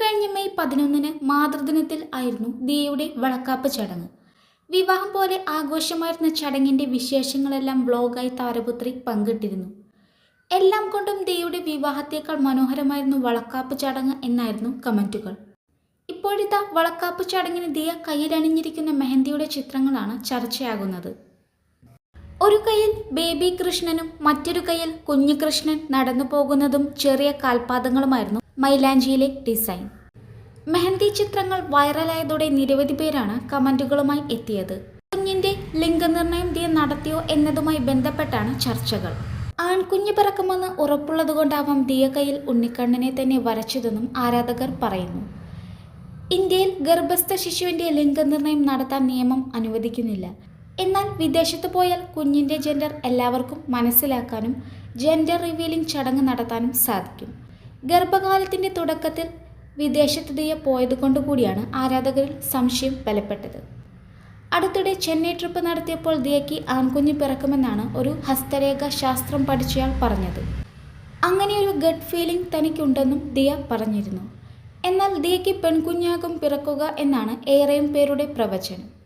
ഇക്കഴിഞ്ഞ മെയ് പതിനൊന്നിന് മാതൃദിനത്തിൽ ആയിരുന്നു ദിയയുടെ വളക്കാപ്പ് ചടങ്ങ്. വിവാഹം പോലെ ആഘോഷമായിരുന്ന ചടങ്ങിന്റെ വിശേഷങ്ങളെല്ലാം വ്ലോഗായി താരപുത്രി പങ്കിട്ടിരുന്നു. എല്ലാം കൊണ്ടും ദിയയുടെ വിവാഹത്തേക്കാൾ മനോഹരമായിരുന്നു വളക്കാപ്പ് ചടങ്ങ് എന്നായിരുന്നു കമന്റുകൾ ഇപ്പോഴിതാ വളക്കാപ്പ് ചടങ്ങിന് ദിയ കയ്യിലണിഞ്ഞിരിക്കുന്ന മെഹന്തിയുടെ ചിത്രങ്ങളാണ് ചർച്ചയാകുന്നത്. ഒരു കൈയിൽ ബേബി കൃഷ്ണനും മറ്റൊരു കൈയിൽ കുഞ്ഞു കൃഷ്ണൻ നടന്നു പോകുന്നതും ചെറിയ കാൽപാദങ്ങളുമായിരുന്നു മൈലാഞ്ചിയിലെ ഡിസൈൻ. മെഹന്തി ചിത്രങ്ങൾ വൈറലായതോടെ നിരവധി പേരാണ് കമന്റുകളുമായി എത്തിയത്. കുഞ്ഞിന്റെ ലിംഗനിർണയം ദിയ നടത്തിയോ എന്നതുമായി ബന്ധപ്പെട്ടാണ് ചർച്ചകൾ. ആൺകുഞ്ഞ് പിറക്കുമെന്ന് ഉറപ്പുള്ളതുകൊണ്ടാവാം ദിയ കയ്യിൽ ഉണ്ണിക്കണ്ണനെ തന്നെ വരച്ചതെന്നും ആരാധകർ പറയുന്നു. ഇന്ത്യയിൽ ഗർഭസ്ഥ ശിശുവിന്റെ ലിംഗനിർണയം നടത്താൻ നിയമം അനുവദിക്കുന്നില്ല. എന്നാൽ വിദേശത്ത് പോയാൽ കുഞ്ഞിന്റെ ജെൻഡർ എല്ലാവർക്കും മനസ്സിലാക്കാനും ജെൻഡർ റിവീലിംഗ് ചടങ്ങ് നടത്താനും സാധിക്കും. ഗർഭകാലത്തിന്റെ തുടക്കത്തിൽ വിദേശത്ത് ദിയ പോയതുകൊണ്ടുകൂടിയാണ് ആരാധകരിൽ സംശയം ബലപ്പെട്ടത്. അടുത്തിടെ ചെന്നൈ ട്രിപ്പ് നടത്തിയപ്പോൾ ദിയയ്ക്ക് ആൺകുഞ്ഞ് പിറക്കുമെന്നാണ് ഒരു ഹസ്തരേഖ ശാസ്ത്രം പഠിച്ചയാൾ പറഞ്ഞത്. അങ്ങനെയൊരു ഗഡ് ഫീലിംഗ് തനിക്കുണ്ടെന്നും ദിയ പറഞ്ഞിരുന്നു. എന്നാൽ ദിയയ്ക്ക് പെൺകുഞ്ഞാകും പിറക്കുക എന്നാണ് ഏറെയും പേരുടെ പ്രവചനം.